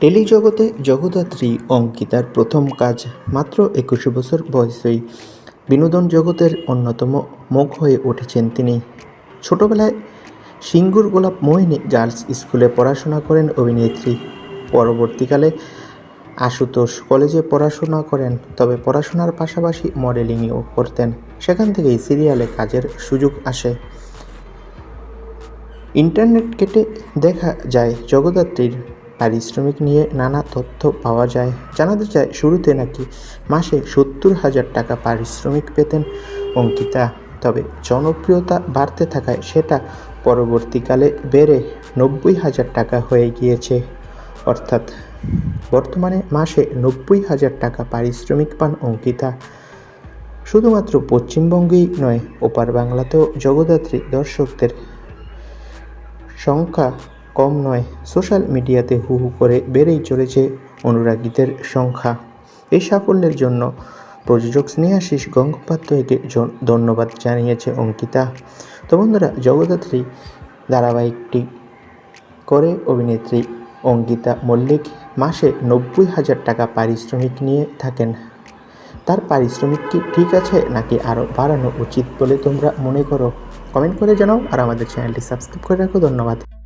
টেলিজগতে জগদ্ধাত্রী অঙ্কিতার প্রথম কাজ মাত্র একুশে বছর বয়সেই বিনোদন জগতের অন্যতম মুখ হয়ে উঠেছেন তিনি। ছোটবেলায় সিঙ্গুর গোলাপ মোহিনী গার্লস স্কুলে পড়াশোনা করেন অভিনেত্রী। পরবর্তীকালে আশুতোষ কলেজে পড়াশোনা করেন, তবে পড়াশোনার পাশাপাশি মডেলিংও করতেন। সেখান থেকেই সিরিয়ালে কাজের সুযোগ আসে। ইন্টারনেট কেটে দেখা যায় জগদ্ধাত্রীর পারিশ্রমিক নিয়ে নানা তথ্য পাওয়া যায়। জানাতে যায় শুরুতে নাকি মাসে সত্তর হাজার টাকা পারিশ্রমিক পেতেন অঙ্কিতা। তবে জনপ্রিয়তা বাড়তে থাকায় সেটা পরবর্তীকালে বেড়ে নব্বই হাজার টাকা হয়ে গিয়েছে। অর্থাৎ বর্তমানে মাসে নব্বই হাজার টাকা পারিশ্রমিক পান অঙ্কিতা। শুধুমাত্র পশ্চিমবঙ্গেই নয়, ওপার বাংলাতেও জগদ্ধাত্রী দর্শকদের সংখ্যা কম নয়। সোশ্যাল মিডিয়াতে হু হু করে বেড়েই চলেছে অনুরাগীদের সংখ্যা। এই সাফল্যের জন্য প্রযোজক স্নেহাশিস গঙ্গোপাধ্যায়কে ধন্যবাদ জানিয়েছে অঙ্কিতা। তো বন্ধুরা, জগদ্ধাত্রী ধারাবাহিকটি করে অভিনেত্রী অঙ্কিতা মল্লিক মাসে নব্বই হাজার টাকা পারিশ্রমিক নিয়ে থাকেন। তার পারিশ্রমিক কি ঠিক আছে নাকি আরও বাড়ানো উচিত বলে তোমরা মনে করো? কমেন্ট করে জানাও আর আমাদের চ্যানেলটি সাবস্ক্রাইব করে রাখো। ধন্যবাদ।